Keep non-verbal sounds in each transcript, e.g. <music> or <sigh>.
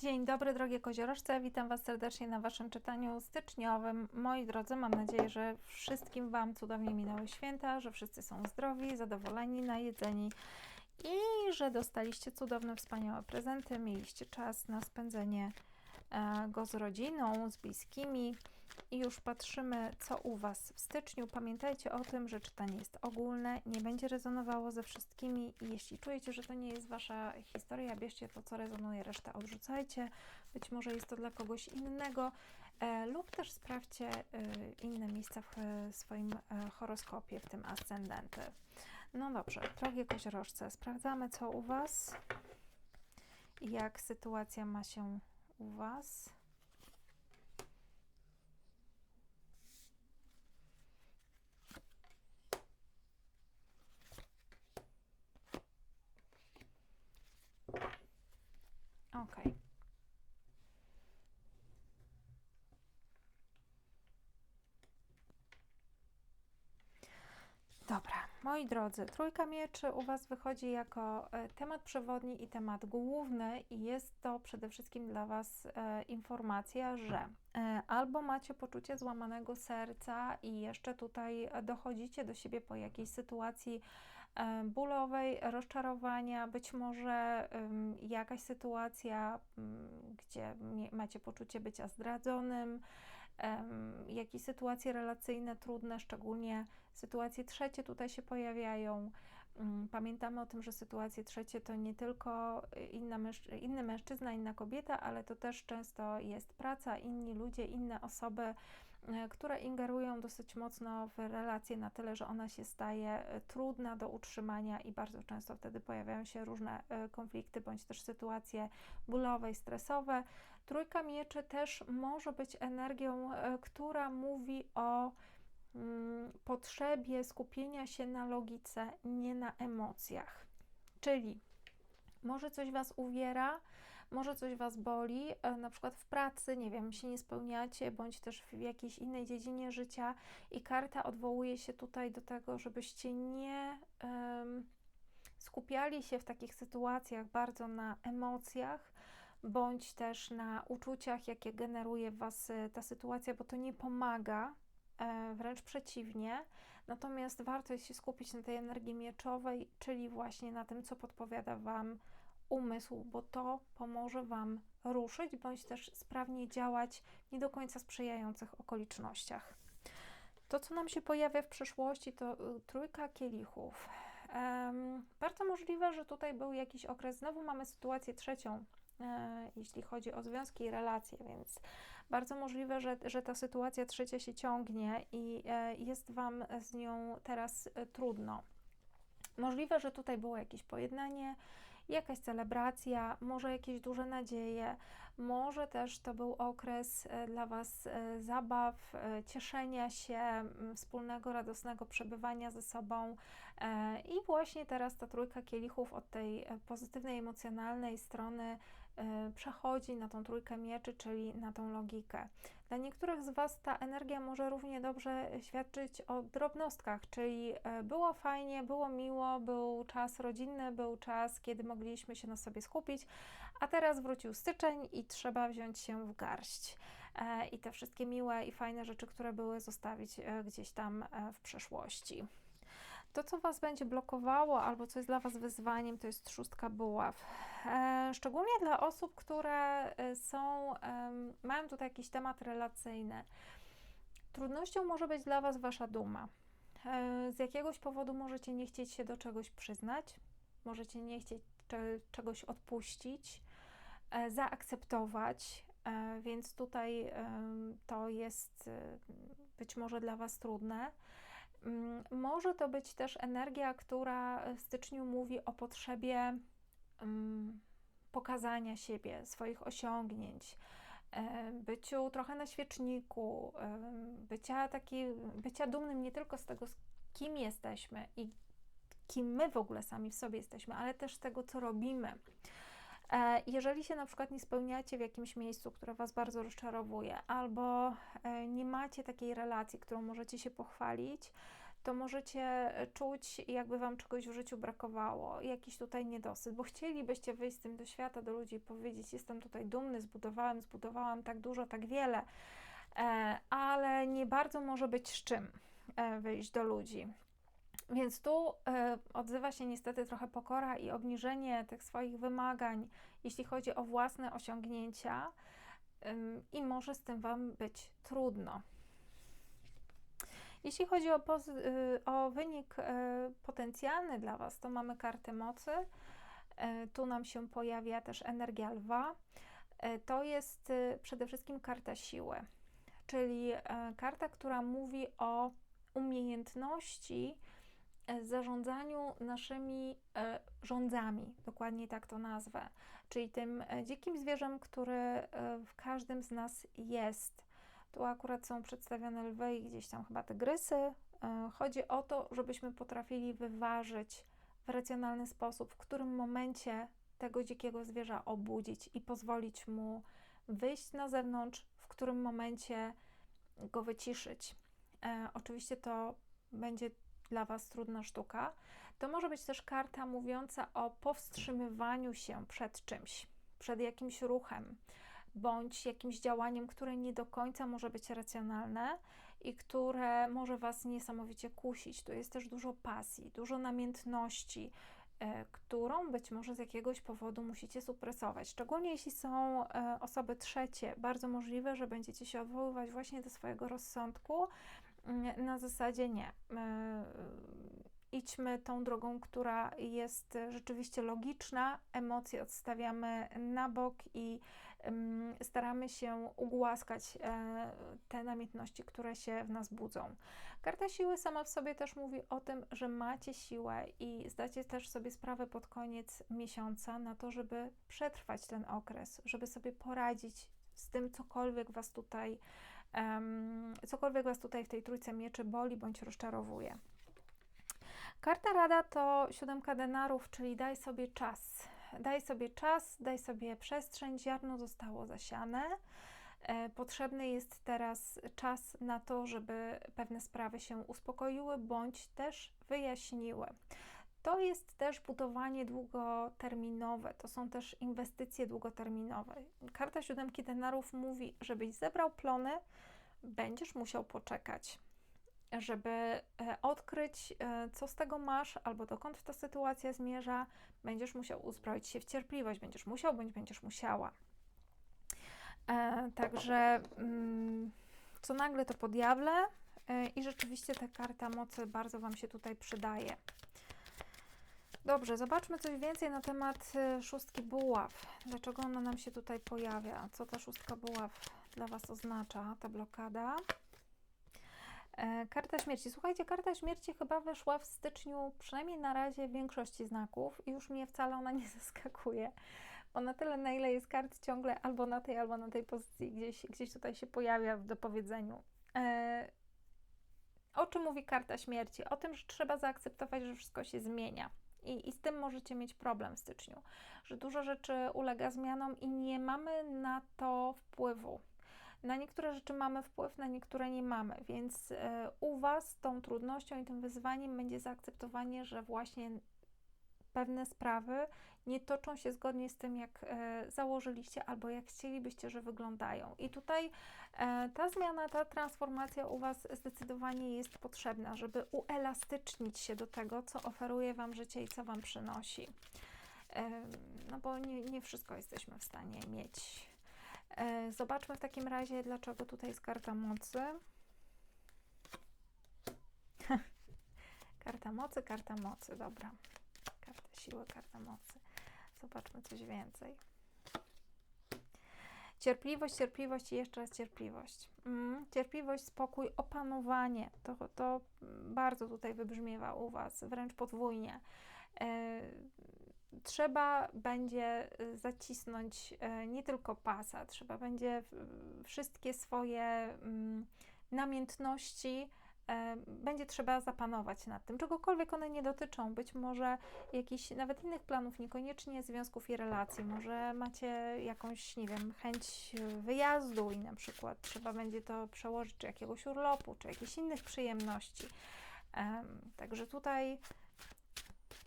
Dzień dobry, drogie koziorożce. Witam Was serdecznie na Waszym czytaniu styczniowym. Moi drodzy, mam nadzieję, że wszystkim Wam cudownie minęły święta, że wszyscy są zdrowi, zadowoleni, najedzeni i że dostaliście cudowne, wspaniałe prezenty, mieliście czas na spędzenie e, go z rodziną, z bliskimi. I już patrzymy, co u Was w styczniu. Pamiętajcie o tym, że czytanie jest ogólne, nie będzie rezonowało ze wszystkimi. Jeśli czujecie, że to nie jest Wasza historia, bierzcie to, co rezonuje, resztę odrzucajcie. Być może jest to dla kogoś innego, e, lub też sprawdźcie e, inne miejsca w e, swoim e, horoskopie, w tym ascendenty. No dobrze, drogie koziorożce, sprawdzamy, co u Was jak sytuacja ma się u Was. Ok. Dobra, moi drodzy, trójka mieczy u Was wychodzi jako e, temat przewodni i temat główny, i jest to przede wszystkim dla Was e, informacja, że e, albo macie poczucie złamanego serca i jeszcze tutaj dochodzicie do siebie po jakiejś sytuacji bólowej, rozczarowania, być może jakaś sytuacja, m, gdzie macie poczucie bycia zdradzonym, jakieś sytuacje relacyjne trudne, szczególnie sytuacje trzecie tutaj się pojawiają. Mm, Pamiętamy o tym, że sytuacje trzecie to nie tylko inna mężczy- inny mężczyzna, inna kobieta, ale to też często jest praca, inni ludzie, inne osoby, które ingerują dosyć mocno w relację na tyle, że ona się staje e, trudna do utrzymania i bardzo często wtedy pojawiają się różne e, konflikty bądź też sytuacje bólowe i stresowe. Trójka mieczy też może być energią, e, która mówi o mm, potrzebie skupienia się na logice, nie na emocjach. Czyli może coś Was uwiera, może coś Was boli, e, na przykład w pracy, nie wiem, się nie spełniacie, bądź też w jakiejś innej dziedzinie życia i karta odwołuje się tutaj do tego, żebyście nie em, skupiali się w takich sytuacjach bardzo na emocjach, bądź też na uczuciach, jakie generuje Was e, ta sytuacja, bo to nie pomaga, e, wręcz przeciwnie. Natomiast warto jest się skupić na tej energii mieczowej, czyli właśnie na tym, co podpowiada Wam umysł, bo to pomoże Wam ruszyć, bądź też sprawnie działać w nie do końca sprzyjających okolicznościach. To, co nam się pojawia w przyszłości, to y, trójka kielichów. Em, bardzo możliwe, że tutaj był jakiś okres, znowu mamy sytuację trzecią, e, jeśli chodzi o związki i relacje, więc bardzo możliwe, że, że ta sytuacja trzecia się ciągnie i e, jest Wam z nią teraz e, trudno. Możliwe, że tutaj było jakieś pojednanie, jakaś celebracja, może jakieś duże nadzieje, może też to był okres e, dla Was e, zabaw, e, cieszenia się, m, wspólnego, radosnego przebywania ze sobą. I właśnie teraz ta trójka kielichów od tej pozytywnej, emocjonalnej strony przechodzi na tą trójkę mieczy, czyli na tą logikę. Dla niektórych z Was ta energia może równie dobrze świadczyć o drobnostkach, czyli e, było fajnie, było miło, był czas rodzinny, był czas, kiedy mogliśmy się na sobie skupić, a teraz wrócił styczeń i trzeba wziąć się w garść e, i te wszystkie miłe i fajne rzeczy, które były, zostawić e, gdzieś tam e, w przeszłości. To, co Was będzie blokowało, albo co jest dla Was wyzwaniem, to jest szóstka buław. E, szczególnie dla osób, które e, są, mają tutaj jakiś temat relacyjny. Trudnością może być dla Was Wasza duma. E, z jakiegoś powodu możecie nie chcieć się do czegoś przyznać, możecie nie chcieć cze- czegoś odpuścić, zaakceptować, więc tutaj to jest być może dla Was trudne. Mm, Może to być też energia, która w styczniu mówi o potrzebie mm, pokazania siebie, swoich osiągnięć, e, byciu trochę na świeczniku, em, bycia, taki, bycia dumnym nie tylko z tego, z kim jesteśmy i kim my w ogóle sami w sobie jesteśmy, ale też z tego, co robimy. E, Jeżeli się na przykład nie spełniacie w jakimś miejscu, które Was bardzo rozczarowuje, albo e, nie macie takiej relacji, którą możecie się pochwalić, to możecie czuć, jakby Wam czegoś w życiu brakowało, jakiś tutaj niedosyt, bo chcielibyście wyjść z tym do świata, do ludzi i powiedzieć: Jestem tutaj dumny, zbudowałem, zbudowałam tak dużo, tak wiele, e, ale nie bardzo może być z czym e, wyjść do ludzi. Więc tu e, odzywa się niestety trochę pokora i obniżenie tych swoich wymagań, jeśli chodzi o własne osiągnięcia, i może z tym Wam być trudno. Jeśli chodzi o, y, o wynik y, potencjalny dla Was, to mamy kartę mocy. Y, tu nam się pojawia też energia lwa. To jest przede wszystkim karta siły, czyli karta, która mówi o umiejętności zarządzaniu naszymi rządzami, dokładnie tak to nazwę, czyli tym dzikim zwierzem, który w każdym z nas jest. Tu akurat są przedstawione lwy i gdzieś tam chyba tygrysy. E, chodzi o to, żebyśmy potrafili wyważyć w racjonalny sposób, w którym momencie tego dzikiego zwierza obudzić i pozwolić mu wyjść na zewnątrz, w którym momencie go wyciszyć. E, oczywiście to będzie dla Was trudna sztuka. To może być też karta mówiąca o powstrzymywaniu się przed czymś, przed jakimś ruchem bądź jakimś działaniem, które nie do końca może być racjonalne i które może Was niesamowicie kusić. Tu jest też dużo pasji, dużo namiętności, e, którą być może z jakiegoś powodu musicie supresować. Szczególnie jeśli są e, osoby trzecie, bardzo możliwe, że będziecie się odwoływać właśnie do swojego rozsądku na zasadzie nie. E, idźmy tą drogą, która jest rzeczywiście logiczna, emocje odstawiamy na bok i staramy się ugłaskać e, te namiętności, które się w nas budzą. Karta siły sama w sobie też mówi o tym, że macie siłę i zdacie też sobie sprawę pod koniec miesiąca na to, żeby przetrwać ten okres, żeby sobie poradzić z tym, cokolwiek was tutaj, cokolwiek was tutaj w tej trójce mieczy boli bądź rozczarowuje. Karta rada to siódemka denarów, czyli daj sobie czas daj sobie czas, daj sobie przestrzeń, ziarno zostało zasiane. E, potrzebny jest teraz czas na to, żeby pewne sprawy się uspokoiły bądź też wyjaśniły. To jest też budowanie długoterminowe, to są też inwestycje długoterminowe. Karta siódemki denarów mówi, żebyś zebrał plony, będziesz musiał poczekać żeby e, odkryć, e, co z tego masz, albo dokąd ta sytuacja zmierza, będziesz musiał uzbroić się w cierpliwość, będziesz musiał, bądź będziesz musiała. E, także mm, co nagle to po diable i rzeczywiście ta karta mocy bardzo Wam się tutaj przydaje. Dobrze, zobaczmy coś więcej na temat szóstki buław. Dlaczego ona nam się tutaj pojawia? Co ta szóstka buław dla Was oznacza, ta blokada? E, karta śmierci. Słuchajcie, karta śmierci chyba weszła w styczniu, przynajmniej na razie, w większości znaków i już mnie wcale ona nie <laughs> zaskakuje, bo na tyle, na ile jest kart ciągle albo na tej, albo na tej pozycji, gdzieś, gdzieś tutaj się pojawia w dopowiedzeniu. E, o czym mówi karta śmierci? O tym, że trzeba zaakceptować, że wszystko się zmienia. I, I z tym możecie mieć problem w styczniu, że dużo rzeczy ulega zmianom i nie mamy na to wpływu. Na niektóre rzeczy mamy wpływ, na niektóre nie mamy, więc e, u Was tą trudnością i tym wyzwaniem będzie zaakceptowanie, że właśnie pewne sprawy nie toczą się zgodnie z tym, jak e, założyliście albo jak chcielibyście, że wyglądają. I tutaj e, ta zmiana, ta transformacja u Was zdecydowanie jest potrzebna, żeby uelastycznić się do tego, co oferuje Wam życie i co Wam przynosi. no bo nie, nie wszystko jesteśmy w stanie mieć E, zobaczmy w takim razie, dlaczego tutaj jest karta mocy. <laughs> karta mocy, karta mocy, dobra. Siły, karta mocy. Zobaczmy coś więcej. Cierpliwość, cierpliwość i jeszcze raz cierpliwość. Mm, cierpliwość, spokój, opanowanie. To, to bardzo tutaj wybrzmiewa u Was, wręcz podwójnie. E, trzeba będzie zacisnąć y, nie tylko pasa, trzeba będzie wszystkie swoje mm, namiętności e, będzie trzeba zapanować nad tym, czegokolwiek one nie dotyczą, być może jakichś nawet innych planów, niekoniecznie związków i relacji, może macie jakąś, nie wiem, chęć wyjazdu i na przykład trzeba będzie to przełożyć, czy jakiegoś urlopu, czy jakichś innych przyjemności. Em, Także tutaj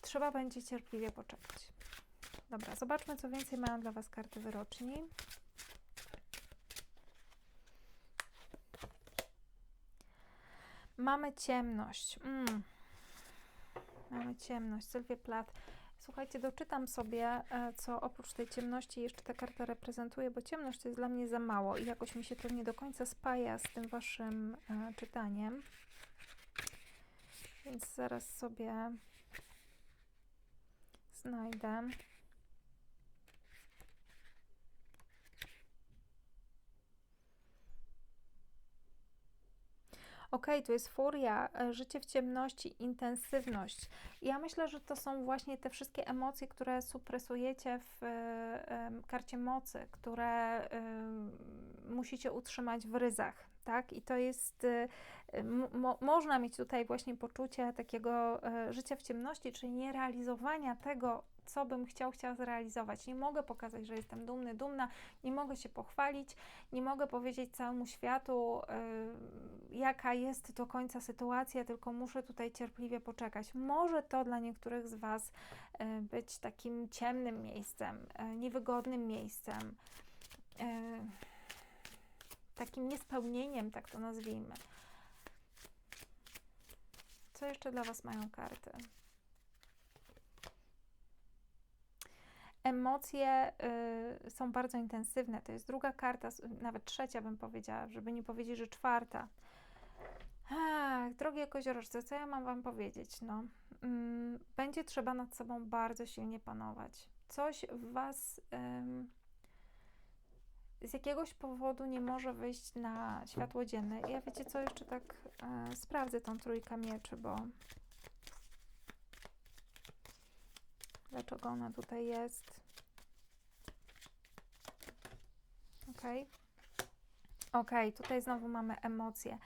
trzeba będzie cierpliwie poczekać. Dobra, zobaczmy, co więcej mają dla Was karty wyroczni. Mamy ciemność. Mm. Mamy ciemność. Sylwie Plat. Słuchajcie, doczytam sobie, e, co oprócz tej ciemności jeszcze ta karta reprezentuje, bo ciemność to jest dla mnie za mało i jakoś mi się to nie do końca spaja z tym Waszym e, czytaniem. Więc zaraz sobie znajdę. Okej, tu jest furia, e, życie w ciemności, intensywność. Ja myślę, że to są właśnie te wszystkie emocje, które supresujecie w e, karcie mocy, które musicie utrzymać w ryzach, tak? I to jest, e, mo, można mieć tutaj właśnie poczucie takiego życia w ciemności, czyli nierealizowania tego, co bym chciał, chciała zrealizować. Nie mogę pokazać, że jestem dumny, dumna, nie mogę się pochwalić, nie mogę powiedzieć całemu światu, jaka jest do końca sytuacja, tylko muszę tutaj cierpliwie poczekać. Może to dla niektórych z Was y, być takim ciemnym miejscem, y, niewygodnym miejscem, y, takim niespełnieniem, tak to nazwijmy. Co jeszcze dla Was mają karty? Emocje y, są bardzo intensywne. To jest druga karta, nawet trzecia bym powiedziała, żeby nie powiedzieć, że czwarta. Ach, drogie koziorożce, co ja mam Wam powiedzieć? No, mm, będzie trzeba nad sobą bardzo silnie panować. Coś w Was ym, z jakiegoś powodu nie może wyjść na światło dzienne. Ja wiecie co, jeszcze tak e, sprawdzę tą trójkę mieczy, bo dlaczego ona tutaj jest. Ok. Ok, tutaj znowu mamy emocje.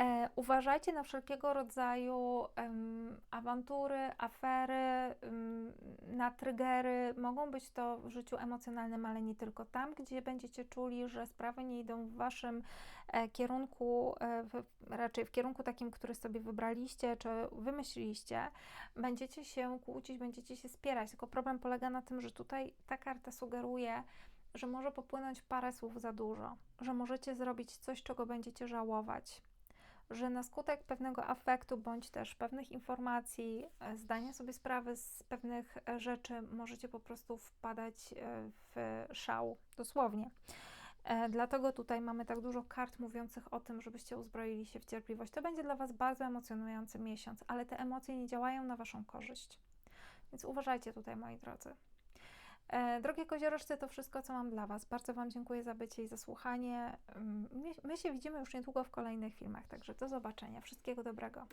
E, uważajcie na wszelkiego rodzaju em, awantury, afery, em, na triggery. Mogą być to w życiu emocjonalnym, ale nie tylko. Tam, gdzie będziecie czuli, że sprawy nie idą w waszym e, kierunku, e, w, raczej w kierunku takim, który sobie wybraliście czy wymyśliliście, będziecie się kłócić, będziecie się spierać. Tylko problem polega na tym, że tutaj ta karta sugeruje, że może popłynąć parę słów za dużo, że możecie zrobić coś, czego będziecie żałować, że na skutek pewnego afektu bądź też pewnych informacji, e, zdania sobie sprawy z pewnych e, rzeczy, możecie po prostu wpadać e, w szał, dosłownie. Dlatego tutaj mamy tak dużo kart mówiących o tym, żebyście uzbroili się w cierpliwość. To będzie dla Was bardzo emocjonujący miesiąc, ale te emocje nie działają na Waszą korzyść. Więc uważajcie tutaj, moi drodzy. E, Drogie koziorożce, to wszystko, co mam dla Was. Bardzo Wam dziękuję za bycie i za słuchanie. Mm, My, my się widzimy już niedługo w kolejnych filmach, także do zobaczenia. Wszystkiego dobrego.